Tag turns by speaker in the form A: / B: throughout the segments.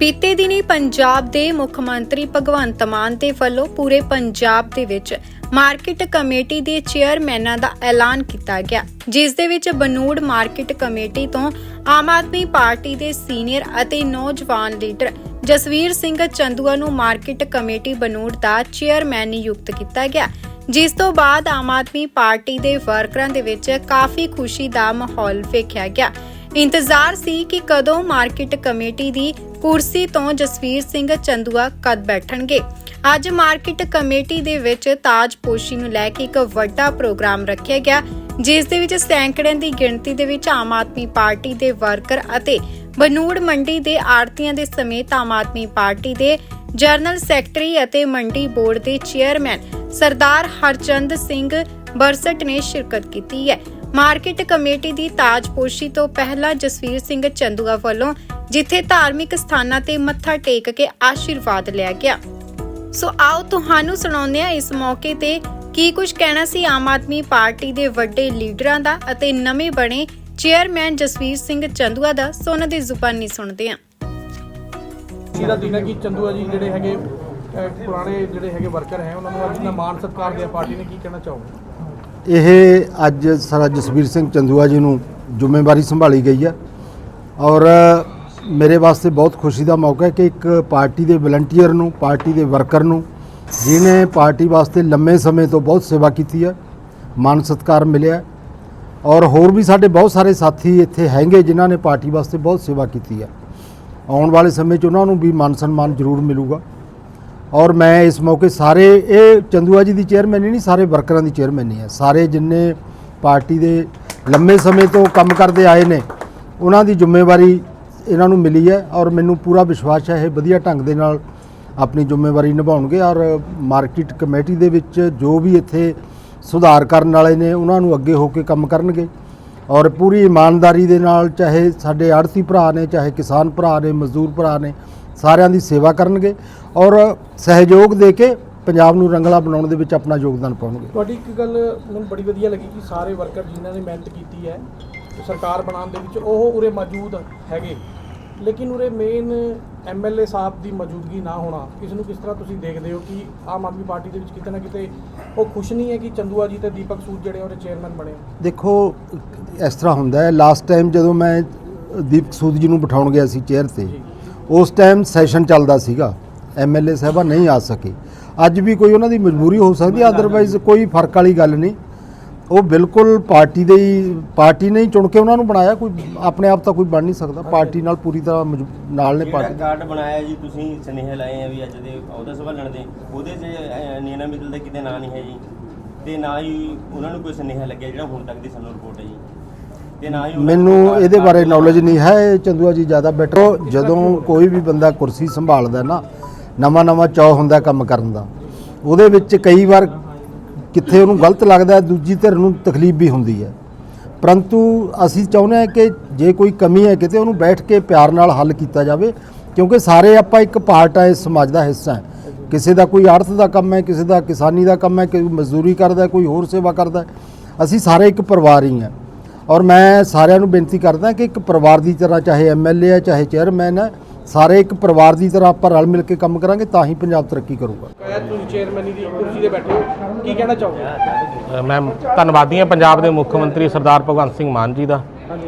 A: ਬੀਤੇ ਦਿਨੀ ਪੰਜਾਬ ਦੇ ਮੁੱਖ ਮੰਤਰੀ ਭਗਵੰਤ ਮਾਨ ਦੇ ਵੱਲੋਂ ਪੂਰੇ ਪੰਜਾਬ ਦੇ ਵਿੱਚ ਮਾਰਕੀਟ ਕਮੇਟੀ ਦੇ ਚੇਅਰਮੈਨਾਂ ਦਾ ਐਲਾਨ ਕੀਤਾ ਗਿਆ, ਜਿਸ ਦੇ ਵਿੱਚ ਬਨੂੜ ਮਾਰਕੀਟ ਕਮੇਟੀ ਤੋਂ ਆਮ ਆਦਮੀ ਪਾਰਟੀ ਦੇ ਸੀਨੀਅਰ ਅਤੇ ਨੌਜਵਾਨ ਲੀਡਰ ਜਸਵੀਰ ਸਿੰਘ ਚੰਦੂਆ ਨੂੰ ਮਾਰਕੀਟ ਕਮੇਟੀ ਬਨੂੜ ਦਾ ਚੇਅਰਮੈਨ ਨਿਯੁਕਤ ਕੀਤਾ ਗਿਆ, ਜਿਸ ਤੋਂ ਬਾਅਦ ਆਮ ਆਦਮੀ ਪਾਰਟੀ ਦੇ ਵਰਕਰਾਂ ਦੇ ਵਿੱਚ ਕਾਫੀ ਖੁਸ਼ੀ ਦਾ ਮਾਹੌਲ ਵੇਖਿਆ ਗਿਆ। ਇੰਤਜ਼ਾਰ ਸੀ ਕਿ ਕਦੋਂ ਮਾਰਕੀਟ ਕਮੇਟੀ ਦੀ ਕੁਰਸੀ ਤੋਂ ਜਸਵੀਰ ਸਿੰਘ ਚੰਦੂਆ ਕਦ ਬੈਠਣਗੇ। ਅੱਜ ਮਾਰਕੀਟ ਕਮੇਟੀ ਦੇ ਵਿੱਚ ਤਾਜਪੋਸ਼ੀ ਨੂੰ ਲੈ ਕੇ ਇੱਕ ਵੱਡਾ ਪ੍ਰੋਗਰਾਮ ਰੱਖਿਆ ਗਿਆ, ਜਿਸ ਦੇ ਵਿੱਚ ਸੈਂਕੜਿਆਂ ਦੀ ਗਿਣਤੀ ਦੇ ਵਿੱਚ ਆਮ ਆਦਮੀ ਪਾਰਟੀ ਦੇ ਵਰਕਰ ਅਤੇ ਬਨੂੜ ਮੰਡੀ ਦੇ ਆੜਤੀਆਂ ਦੇ ਸਮੇਤ ਆਮ ਆਦਮੀ ਪਾਰਟੀ ਦੇ ਜਨਰਲ ਸੈਕਟਰੀ ਅਤੇ ਮੰਡੀ ਬੋਰਡ ਦੇ ਚੇਅਰਮੈਨ ਸਰਦਾਰ ਹਰਚੰਦ ਸਿੰਘ ਬਰਸਟ ਨੇ ਸ਼ਿਰਕਤ ਕੀਤੀ ਹੈ। ਮਾਰਕੀਟ ਕਮੇਟੀ ਦੀ ਤਾਜਪੋਸ਼ੀ ਤੋਂ ਪਹਿਲਾਂ ਜਸਵੀਰ ਸਿੰਘ ਚੰਦੂਆ ਵੱਲੋਂ ਜਿੱਥੇ ਧਾਰਮਿਕ ਸਥਾਨਾਂ ਤੇ ਮੱਥਾ ਟੇਕ ਕੇ ਆਸ਼ੀਰਵਾਦ ਲਿਆ ਗਿਆ। ਸੋ ਆਓ ਤੁਹਾਨੂੰ ਸੁਣਾਉਂਦੇ ਹਾਂ ਇਸ ਮੌਕੇ ਤੇ ਕੀ ਕੁਝ ਕਹਿਣਾ ਸੀ ਆਮ ਆਦਮੀ ਪਾਰਟੀ ਦੇ ਵੱਡੇ ਲੀਡਰਾਂ ਦਾ ਅਤੇ ਨਵੇਂ ਬਣੇ ਚੇਅਰਮੈਨ ਜਸਵੀਰ ਸਿੰਘ ਚੰਦੂਆ ਦਾ ਸੋ ਦੀ ਜ਼ੁਬਾਨੀ ਸੁਣਦੇ ਆ
B: ਖੁਸ਼ੀ ਦਿਨ ਹੈ ਚੰਦੂਆ ਜੀ ਜਿਹੜੇ ਹੈਗੇ ਪੁਰਾਣੇ ਜਿਹੜੇ ਹੈਗੇ ਵਰਕਰ ਹੈ, ਉਹਨਾਂ ਨੂੰ ਅੱਜ ਦਾ ਮਾਨ ਸਤਿਕਾਰ ਦਿਆ, ਪਾਰਟੀ ਨੇ ਕੀ ਕਹਿਣਾ ਚਾਹੋਗੇ?
C: ਇਹ ਅੱਜ ਸਰ ਜਸਵੀਰ ਸਿੰਘ ਚੰਦੂਆ ਜੀ ਨੂੰ ਜ਼ਿੰਮੇਵਾਰੀ ਸੰਭਾਲੀ ਗਈ ਹੈ ਔਰ ਮੇਰੇ ਵਾਸਤੇ ਬਹੁਤ ਖੁਸ਼ੀ ਦਾ ਮੌਕਾ ਹੈ ਕਿ ਇੱਕ ਪਾਰਟੀ ਦੇ ਵਲੰਟੀਅਰ ਨੂੰ, ਪਾਰਟੀ ਦੇ ਵਰਕਰ ਨੂੰ ਜਿਨੇ ਪਾਰਟੀ ਵਾਸਤੇ ਲੰਮੇ ਸਮੇਂ ਤੋਂ ਬਹੁਤ ਸੇਵਾ ਕੀਤੀ ਹੈ ਮਾਨ ਸਤਿਕਾਰ ਮਿਲਿਆ ਔਰ ਹੋਰ ਵੀ ਸਾਡੇ ਬਹੁਤ ਸਾਰੇ ਸਾਥੀ ਇੱਥੇ ਹੈਗੇ ਜਿਨ੍ਹਾਂ ਨੇ ਪਾਰਟੀ ਵਾਸਤੇ ਬਹੁਤ ਸੇਵਾ ਕੀਤੀ ਹੈ। ਆਉਣ ਵਾਲੇ ਸਮੇਂ 'ਚ ਉਹਨਾਂ ਨੂੰ ਵੀ ਮਾਨ ਸਨਮਾਨ ਜ਼ਰੂਰ ਮਿਲੂਗਾ। ਔਰ ਮੈਂ ਇਸ ਮੌਕੇ ਸਾਰੇ, ਇਹ ਚੰਦੂਆ ਜੀ ਦੀ ਚੇਅਰਮੈਨੀ ਨਹੀਂ, ਸਾਰੇ ਵਰਕਰਾਂ ਦੀ ਚੇਅਰਮੈਨੀ ਹੈ। ਸਾਰੇ ਜਿੰਨੇ ਪਾਰਟੀ ਦੇ ਲੰਮੇ ਸਮੇਂ ਤੋਂ ਕੰਮ ਕਰਦੇ ਆਏ ਨੇ, ਉਹਨਾਂ ਦੀ ਜ਼ਿੰਮੇਵਾਰੀ ਇਹਨਾਂ ਨੂੰ ਮਿਲੀ ਹੈ ਔਰ ਮੈਨੂੰ ਪੂਰਾ ਵਿਸ਼ਵਾਸ ਹੈ, ਇਹ ਵਧੀਆ ਢੰਗ ਦੇ ਨਾਲ ਆਪਣੀ ਜ਼ਿੰਮੇਵਾਰੀ ਨਿਭਾਉਣਗੇ ਔਰ ਮਾਰਕੀਟ ਕਮੇਟੀ ਦੇ ਵਿੱਚ ਜੋ ਵੀ ਇੱਥੇ ਸੁਧਾਰ ਕਰਨ ਵਾਲੇ ਨੇ, ਉਹਨਾਂ ਨੂੰ ਅੱਗੇ ਹੋ ਕੇ ਕੰਮ ਕਰਨਗੇ। ਔਰ ਪੂਰੀ ਇਮਾਨਦਾਰੀ ਦੇ ਨਾਲ ਚਾਹੇ ਸਾਡੇ ਆੜਤੀ ਭਰਾ ਨੇ, ਚਾਹੇ ਕਿਸਾਨ ਭਰਾ ਨੇ, ਮਜ਼ਦੂਰ ਭਰਾ ਨੇ, ਸਾਰਿਆਂ ਦੀ ਸੇਵਾ ਕਰਨਗੇ। ਔਰ ਸਹਿਯੋਗ ਦੇ ਕੇ ਪੰਜਾਬ ਨੂੰ ਰੰਗਲਾ ਬਣਾਉਣ ਦੇ ਵਿੱਚ ਆਪਣਾ ਯੋਗਦਾਨ ਪਾਉਣਗੇ।
B: ਤੁਹਾਡੀ ਇੱਕ ਗੱਲ ਮੈਨੂੰ ਬੜੀ ਵਧੀਆ ਲੱਗੀ ਕਿ ਸਾਰੇ ਵਰਕਰ ਜਿਨ੍ਹਾਂ ਨੇ ਮਿਹਨਤ ਕੀਤੀ ਹੈ ਸਰਕਾਰ ਬਣਾਉਣ ਦੇ ਵਿੱਚ ਉਹ ਉਰੇ ਮੌਜੂਦ ਹੈਗੇ। ਲੇਕਿਨ ਉਰੇ ਮੇਨ ਐਮਐਲਏ ਸਾਹਿਬ ਦੀ ਮੌਜੂਦਗੀ ਨਾ ਹੋਣਾ ਇਸ ਨੂੰ ਕਿਸ ਤਰ੍ਹਾਂ ਤੁਸੀਂ ਦੇਖਦੇ ਹੋ ਕਿ ਆਮ ਆਦਮੀ ਪਾਰਟੀ ਦੇ ਵਿੱਚ ਕਿਤੇ ਨਾ ਕਿਤੇ ਉਹ ਖੁਸ਼ ਨਹੀਂ ਹੈ ਕਿ ਚੰਦੂਆ ਜੀ ਤੇ ਦੀਪਕ ਸੂਦ ਜਿਹੜੇ ਉਹਦੇ ਚੇਅਰਮੈਨ ਬਣੇ
C: ਦੇਖੋ ਇਸ ਤਰ੍ਹਾਂ ਹੁੰਦਾ ਹੈ ਲਾਸਟ ਟਾਈਮ ਜਦੋਂ ਮੈਂ ਦੀਪਕ ਸੂਦ ਜੀ ਨੂੰ ਬਿਠਾਉਣ ਗਿਆ ਸੀ ਚੇਅਰ ਤੇ ਉਸ ਟਾਈਮ ਸੈਸ਼ਨ ਚੱਲਦਾ ਸੀਗਾ। ਐਮਐਲਏ ਸਾਹਿਬਾ ਨਹੀਂ ਆ ਸਕੇ। ਅੱਜ ਵੀ ਕੋਈ ਉਹਨਾਂ ਦੀ ਮਜਬੂਰੀ ਹੋ ਸਕਦੀ ਹੈ ਅਦਰਵਾਈਜ਼ ਕੋਈ ਫ਼ਰਕ ਵਾਲੀ ਗੱਲ ਨਹੀਂ। ਉਹ ਬਿਲਕੁਲ ਪਾਰਟੀ ਦੇ ਹੀ ਪਾਰਟੀ ਨੇ ਹੀ ਚੁਣ ਕੇ ਉਹਨਾਂ ਨੂੰ ਬਣਾਇਆ ਕੋਈ ਆਪਣੇ ਆਪ ਤਾਂ ਕੋਈ ਬਣ ਨਹੀਂ ਸਕਦਾ। ਪਾਰਟੀ ਨਾਲ ਪੂਰੀ ਤਰ੍ਹਾਂ ਮਜਬੂ- ਨਾਲ ਨੇ ਪਾਰਟੀ।
D: ਕਾਰਡ ਬਣਾਇਆ ਜੀ ਤੁਸੀਂ ਸੁਨੇਹੇ ਲਾਏ ਆ ਵੀ ਅੱਜ ਦੇ ਅਹੁਦਾ ਸੰਭਾਲਣ ਦੇ ਉਹਦੇ 'ਚ ਨੀਨਾ ਮਿੱਤਲ ਦਾ ਕਿਤੇ ਨਾਂ ਨਹੀਂ ਹੈ ਜੀ। ਤੇ ਨਾ ਹੀ ਉਹਨਾਂ ਨੂੰ ਕੋਈ ਸੁਨੇਹਾ ਲੱਗਿਆ ਜਿਹੜਾ ਹੁਣ ਤੱਕ ਦੀ ਸਾਨੂੰ ਰਿਪੋਰਟ ਹੈ ਜੀ। ਤੇ ਨਾ ਹੀ ਉਹਨਾਂ
C: ਮੈਨੂੰ
D: ਨੂੰ
C: ਇਹਦੇ ਬਾਰੇ ਨੌਲੇਜ ਨਹੀਂ ਹੈ ਇਹ ਚੰਦੂਆ ਜੀ ਜ਼ਿਆਦਾ ਬੈਟਰ ਜਦੋਂ ਕੋਈ ਵੀ ਬੰਦਾ ਕੁਰਸੀ ਸੰਭਾਲਦਾ ਨਾ ਨਵਾਂ ਨਵਾਂ ਚਾਅ ਹੁੰਦਾ ਕੰਮ ਕਰਨ ਦਾ। ਉਹਦੇ ਵਿੱਚ ਕਈ ਵਾਰ ਕਿੱਥੇ ਉਹਨੂੰ ਗਲਤ ਲੱਗਦਾ ਹੈ, ਦੂਜੀ ਧਿਰ ਨੂੰ ਤਕਲੀਫ ਵੀ ਹੁੰਦੀ ਹੈ। ਪਰੰਤੂ ਅਸੀਂ ਚਾਹੁੰਦੇ ਹਾਂ ਕਿ ਜੇ ਕੋਈ ਕਮੀ ਹੈ ਕਿਤੇ ਉਹਨੂੰ ਬੈਠ ਕੇ ਪਿਆਰ ਨਾਲ ਹੱਲ ਕੀਤਾ ਜਾਵੇ ਕਿਉਂਕਿ ਸਾਰੇ ਆਪਾਂ ਇੱਕ ਪਾਰਟ ਆ ਇਸ ਸਮਾਜ ਦਾ ਹਿੱਸਾ ਹੈ। ਕਿਸੇ ਦਾ ਕੋਈ ਆੜਤ ਦਾ ਕੰਮ ਹੈ ਕਿਸੇ ਦਾ ਕਿਸਾਨੀ ਦਾ ਕੰਮ ਹੈ ਕੋਈ ਮਜ਼ਦੂਰੀ ਕਰਦਾ ਕੋਈ ਹੋਰ ਸੇਵਾ ਕਰਦਾ ਅਸੀਂ ਸਾਰੇ ਇੱਕ ਪਰਿਵਾਰ ਹੀ ਹਾਂ। ਔਰ ਮੈਂ ਸਾਰਿਆਂ ਨੂੰ ਬੇਨਤੀ ਕਰਦਾ ਕਿ ਇੱਕ ਪਰਿਵਾਰ ਦੀ ਤਰ੍ਹਾਂ ਚਾਹੇ ਐਮਐਲਏ ਹੈ ਚਾਹੇ ਚੇਅਰਮੈਨ ਹੈ ਸਾਰੇ ਇੱਕ ਪਰਿਵਾਰ ਦੀ ਤਰ੍ਹਾਂ ਆਪਾਂ ਰਲ ਮਿਲ ਕੇ ਕੰਮ ਕਰਾਂਗੇ ਤਾਂ ਹੀ ਪੰਜਾਬ ਤਰੱਕੀ ਕਰੂਗਾ।
B: ਤੁਸੀਂ ਚੇਅਰਮੈਨੀ ਦੀ ਕੁਰਸੀ ਤੇ ਬੈਠੇ ਹੋ। ਕੀ ਕਹਿਣਾ ਚਾਹੋਗੇ?
E: ਮੈਂ ਧੰਨਵਾਦੀ ਹਾਂ ਪੰਜਾਬ ਦੇ ਮੁੱਖ ਮੰਤਰੀ ਸਰਦਾਰ ਭਗਵੰਤ ਸਿੰਘ ਮਾਨ ਜੀ ਦਾ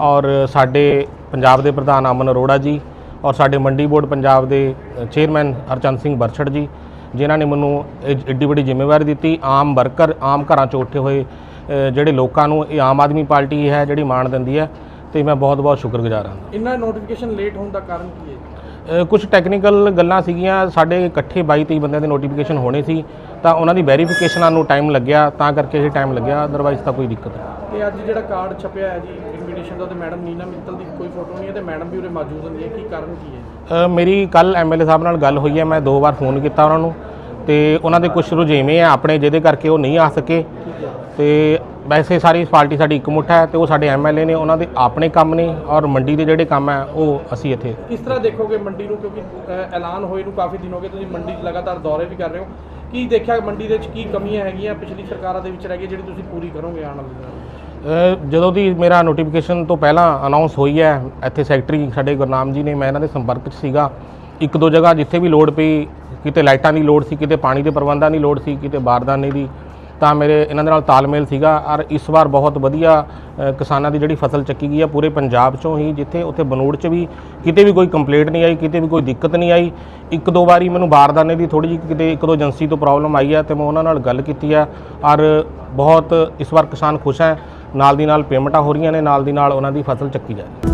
E: ਔਰ ਸਾਡੇ ਪੰਜਾਬ ਦੇ ਪ੍ਰਧਾਨ ਅਮਨ ਅਰੋੜਾ ਜੀ ਔਰ ਸਾਡੇ ਮੰਡੀ ਬੋਰਡ ਪੰਜਾਬ ਦੇ ਚੇਅਰਮੈਨ ਹਰਚੰਦ ਸਿੰਘ ਬਰਛੜ ਜੀ ਜਿਨ੍ਹਾਂ ਨੇ ਮੈਨੂੰ ਇਹ ਏਡੀ ਵੱਡੀ ਜ਼ਿੰਮੇਵਾਰੀ ਦਿੱਤੀ। ਆਮ ਵਰਕਰ ਆਮ ਘਰਾਂ 'ਚੋਂ ਉੱਠੇ ਹੋਏ ਜਿਹੜੇ ਲੋਕਾਂ ਨੂੰ ਇਹ ਆਮ ਆਦਮੀ ਪਾਰਟੀ ਹੈ ਜਿਹੜੀ ਮਾਣ ਦਿੰਦੀ ਹੈ ਤੇ ਮੈਂ ਬਹੁਤ ਬਹੁਤ ਸ਼ੁਕਰਗੁਜ਼ਾਰ ਹਾਂ।
B: ਇੰਨਾ ਨੋਟੀਫਿਕੇਸ਼ਨ ਲੇਟ ਹੋਣ ਦਾ ਕਾਰਨ ਕੀ ਹੈ?
E: ਕੁਝ ਟੈਕਨੀਕਲ ਗੱਲਾਂ ਸੀਗੀਆਂ ਸਾਡੇ ਇਕੱਠੇ 22 23 ਬੰਦਿਆਂ ਦੇ ਨੋਟੀਫਿਕੇਸ਼ਨ ਹੋਣੇ ਸੀ ਤਾਂ ਉਹਨਾਂ ਦੀ ਵੈਰੀਫਿਕੇਸ਼ਨਾਂ ਨੂੰ ਟਾਈਮ ਲੱਗਿਆ ਤਾਂ ਕਰਕੇ ਇਹ ਟਾਈਮ ਲੱਗਿਆ ਅਦਰਵਾਈਜ਼ ਤਾਂ ਕੋਈ ਦਿੱਕਤ ਨਹੀਂ।
B: ਤੇ ਅੱਜ ਜਿਹੜਾ ਕਾਰਡ ਛਪਿਆ ਹੈ ਜੀ ਇਨਵੀਟੇਸ਼ਨ ਦਾ ਤੇ ਮੈਡਮ ਨੀਨਾ ਮਿੱਤਲ ਦੀ ਕੋਈ ਫੋਟੋ ਨਹੀਂ ਹੈ ਤੇ ਮੈਡਮ ਵੀ ਉਰੇ ਮੌਜੂਦ ਹੁੰਦੀ ਹੈ ਕੀ ਕਾਰਨ ਕੀ ਹੈ
E: ਅ, ਮੇਰੀ ਕੱਲ ਐਮਐਲਏ ਸਾਹਿਬ ਨਾਲ ਗੱਲ ਹੋਈ ਹੈ ਮੈਂ ਦੋ ਵਾਰ ਫੋਨ ਕੀਤਾ ਉਹਨਾਂ ਨੂੰ ਤੇ ਉਹਨਾਂ ਦੇ ਕੁਝ ਰੁਝੇਵੇਂ ਆ ਆਪਣੇ ਜਿਹਦੇ ਕਰਕੇ ਉਹ ਨਹੀਂ ਆ ਸਕੇ। ਤੇ ਵੈਸੇ ਸਾਰੀ ਪਾਰਟੀ ਸਾਡੀ ਇਕਮੁੱਠ ਹੈ ਤੇ ਉਹ ਸਾਡੇ ਐਮਐਲਏ ਨੇ ਉਹਨਾਂ ਦੇ ਆਪਣੇ ਕੰਮ ਨੇ ਔਰ ਮੰਡੀ ਦੇ ਜਿਹੜੇ ਕੰਮ ਹੈ ਉਹ ਅਸੀਂ ਇੱਥੇ
B: ਕਿਸ ਤਰ੍ਹਾਂ ਦੇਖੋਗੇ ਮੰਡੀ ਨੂੰ? ਕਿਉਂਕਿ ਅ, ਐਲਾਨ ਹੋਏ ਨੂੰ ਕਾਫੀ ਦਿਨ ਹੋ ਗਏ ਤੁਸੀਂ ਮੰਡੀ 'ਚ ਲਗਾਤਾਰ ਦੌਰੇ ਵੀ ਕਰ ਰਹੇ ਹੋ। ਕੀ ਦੇਖਿਆ ਮੰਡੀ ਦੇ ਵਿੱਚ ਕੀ ਕਮੀਆਂ ਹੈਗੀਆਂ ਪਿਛਲੀ ਸਰਕਾਰਾਂ ਦੇ ਵਿੱਚ ਰਹਿ ਗਈ ਜਿਹੜੀ ਤੁਸੀਂ ਪੂਰੀ ਕਰੋਗੇ ਆਉਣ ਵਾਲੇ ਦਿਨਾਂ ਵਿੱਚ?
E: ਅ, ਜਦੋਂ ਦੀ ਮੇਰਾ ਨੋਟੀਫਿਕੇਸ਼ਨ ਤੋਂ ਪਹਿਲਾਂ ਅਨਾਉਂਸ ਹੋਈ ਹੈ ਇੱਥੇ ਸੈਕਟਰੀ ਸਾਡੇ ਗੁਰਨਾਮ ਜੀ ਨੇ ਮੈਂ ਇਹਨਾਂ ਦੇ ਸੰਪਰਕ 'ਚ ਸੀਗਾ। ਇੱਕ ਦੋ ਜਗ੍ਹਾ ਜਿੱਥੇ ਵੀ ਲੋੜ ਪਈ ਕਿਤੇ ਲਾਈਟਾਂ ਦੀ ਲੋੜ ਸੀ ਕਿਤੇ ਪਾਣੀ ਦੇ ਪ੍ਰਬੰਧਾਂ ਦੀ ਲੋੜ ਸੀ ਕਿਤੇ ਬਾਰਦਾਨੇ ਦੀ ਤਾਂ ਮੇਰੇ ਇਹਨਾਂ ਦੇ ਨਾਲ ਤਾਲਮੇਲ ਸੀਗਾ। ਔਰ ਇਸ ਵਾਰ ਬਹੁਤ ਵਧੀਆ ਕਿਸਾਨਾਂ ਦੀ ਜਿਹੜੀ ਫਸਲ ਚੱਕੀ ਗਈ ਹੈ ਪੂਰੇ ਪੰਜਾਬ ਚੋਂ ਹੀ, ਜਿੱਥੇ ਉੱਥੇ ਬਨੂੜ 'ਚ ਵੀ ਕਿਤੇ ਵੀ ਕੋਈ ਕੰਪਲੇਂਟ ਨਹੀਂ ਆਈ, ਕਿਤੇ ਵੀ ਕੋਈ ਦਿੱਕਤ ਨਹੀਂ ਆਈ। ਇੱਕ ਦੋ ਵਾਰੀ ਮੈਨੂੰ ਬਾਰਦਾਨੇ ਦੀ ਥੋੜੀ ਜਿਹੀ ਕਿਤੇ ਇੱਕ ਦੋ ਏਜੰਸੀ ਤੋਂ ਪ੍ਰੋਬਲਮ ਆਈ ਹੈ ਤੇ ਮੈਂ ਉਹਨਾਂ ਨਾਲ ਗੱਲ ਕੀਤੀ ਆ। ਔਰ ਬਹੁਤ ਇਸ ਵਾਰ ਕਿਸਾਨ ਖੁਸ਼ ਹੈ। ਨਾਲ ਦੀ ਨਾਲ ਪੇਮੈਂਟਾਂ ਹੋ ਰਹੀਆਂ ਨੇ, ਨਾਲ ਦੀ ਨਾਲ ਉਹਨਾਂ ਦੀ ਫਸਲ ਚੱਕੀ ਜਾ ਰਹੀ ਹੈ।